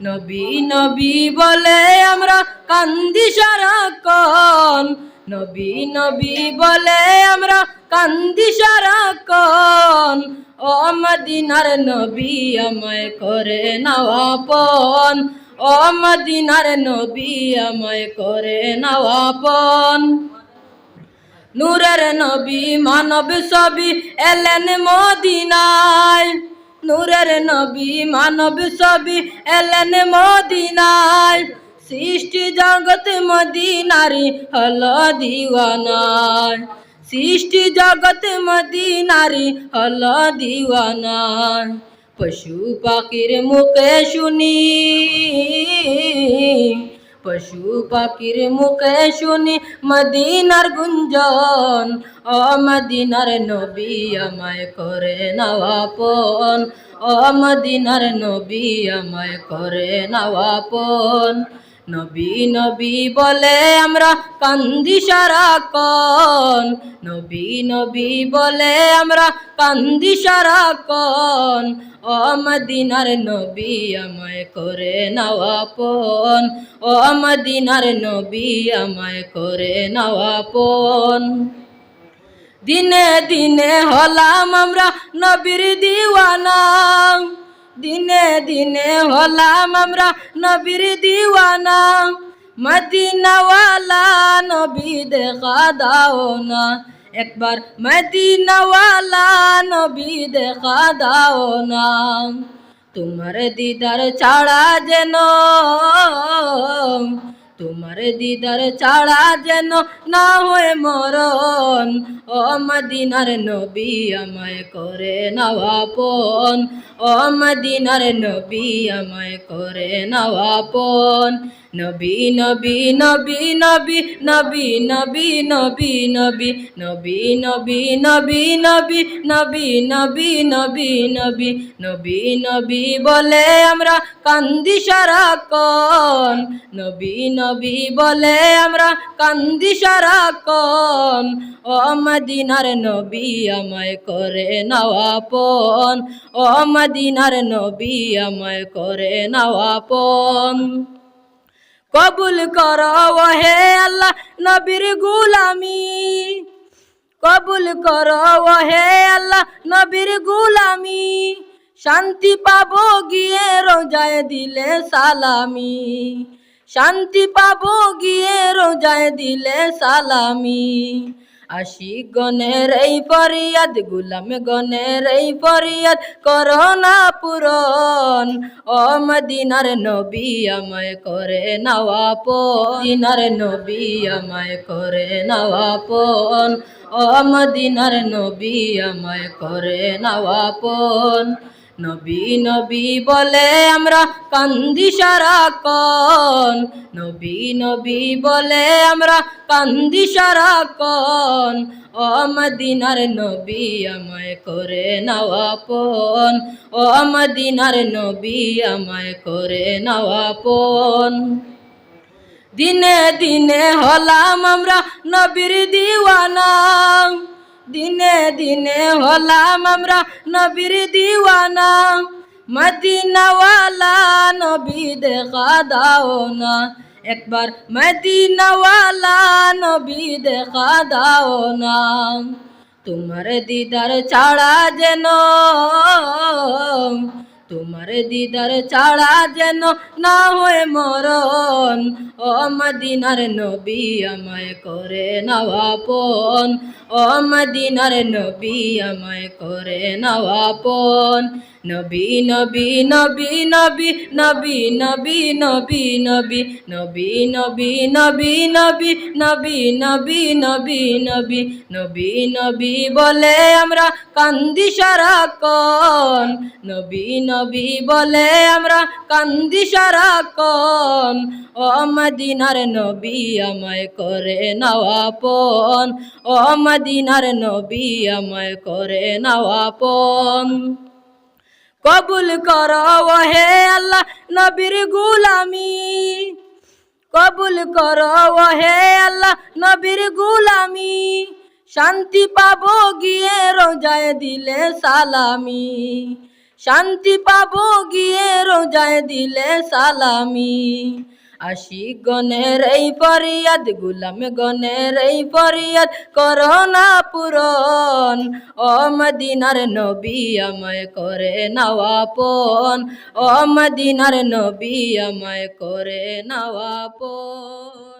নবী নবী বলে আমরা কান্দি সারাক্ষণ। নবী নবী বলে আমরা কান্দি সারাক্ষণ। ও মদিনার নবী আমায় করে নওয়াপন ও মদিনার নবী আমায় করে নওয়াপন নূরের নবী মানব সবই এলেন মদিনায়। নূরের নবী, মানব সবই এলেন মদিনায়। সৃষ্টি জগৎ মদিনারি হল দিওয়ানায়। সৃষ্টি জগৎ মদিনারি হল দিওয়ানায়। পশু পাখির মুখে শুনি। পশু পাখির মুখে শুনি মদিনার গুঞ্জন ও মদিনার নবী আমায় করে নওয়াপন ও মদিনার নবী আমায় করে নওয়াপন নবী নবী বলে আমরা কান্দি সারাক্ষণ নবী নবী বলে আমরা কান্দি সারাক্ষণ ও নবী আমায় করে নওয়াপন ও মদিনার নবী আমায় করে নওয়াপন দিনে দিনে হলাম আমরা নবীর দিওয়ানা। দিনে দিনে হলাম আমরা নবীর দিওয়ানা। মদিনাওয়ালা নবী দেখা দাও না। একবার মদিনাওয়ালা নবী দেখা দাও না। তোমার দিদার ছাড়া যেন তোমার দিদার ছাড়া যেন না হয়ে মরণ ও মদিনার নবী আমায় করে নওয়াপন ও মদিনার নবী আমায় করে নওয়াপন নবী নবী নবী নবী নবী নবী নবী নবী নবী নবী নবী নবী নবী নবী নবী নবী নবী নবী বলে আমরা কান্দি সারাক্ষণ নবী নবী বলে, আমরা কান্দি সারাক্ষণ। ও মদিনার নবী, আমায় করে নওয়াপন ও মদিনার নবী, আমায় করে নওয়াপন কবুল কর হে আল্লাহ নবীর গুলামি। কবুল কর হে আল্লাহ নবীর গুলামি। শান্তি পাবো গিয়ে, রোজায় দিলে সালামি। শান্তি পাবো গিয়ে রোজায় দিলে সালামি। আশিক গণের এই ফরিয়াদ, গুলাম গণের এই ফরিয়াদ, করোনা পূরণ। ও মদিনার নবী আমায় করে নওয়াপন দিনার নবী আমায় করে নওয়াপন ও মদিনার নবী আমায় করে নওয়াপন নবী নবী বলে আমরা কান্দি সারাক্ষণ নবী নবী বলে আমরা কান্দি সারাক্ষণ ও নবী আমায় করে নওয়াপন ও মদিনার নবী আমায় করে নওয়াপন দিনে দিনে হলাম আমরা নবীর দিওয়ানা। দিনে দিনে হলাম আমরা নবীর দিওয়ানা। মদিনাওয়ালা নবী দেখা দাও না। একবার মদিনাওয়ালা নবী দেখা দাও না। তোমার দিদার ছাড়া যেন তোমার দিদার ছাড়া যেন না হয়ে মরণ। ও মদিনার নবী আমায় করে নওয়াপন ও মদিনার নবী আমায় করে নওয়াপন নবী নবী নবী নবী নবী নবী নবী নবী নবী নবী নবী নবী নবী নবী নবী নবী নবী নবী বলে আমরা কান্দি সারাক্ষণ নবী নবী বলে আমরা কান্দি সারাক্ষণ ও মদিনার নবী আমায় করে নওয়াপন ও মদিনার নবী আমায় করে নওয়াপন কবুল কর হে আল্লাহ নবীর গুলামি। কবুল কর হে আল্লাহ নবীর গুলামি। শান্তি পাবো গিয়ে রোজায় দিলে সালামি। শান্তি পাবো গিয়ে রোজায় দিলে সালামি। আশিক গণের এই ফরিয়াদ, গুলাম গণের এই ফরিয়াদ, করোনা পূরণ। ও মদিনার নবী আমায় করে নওয়াপন ও মদিনার নবী আমায় করে নওয়াপন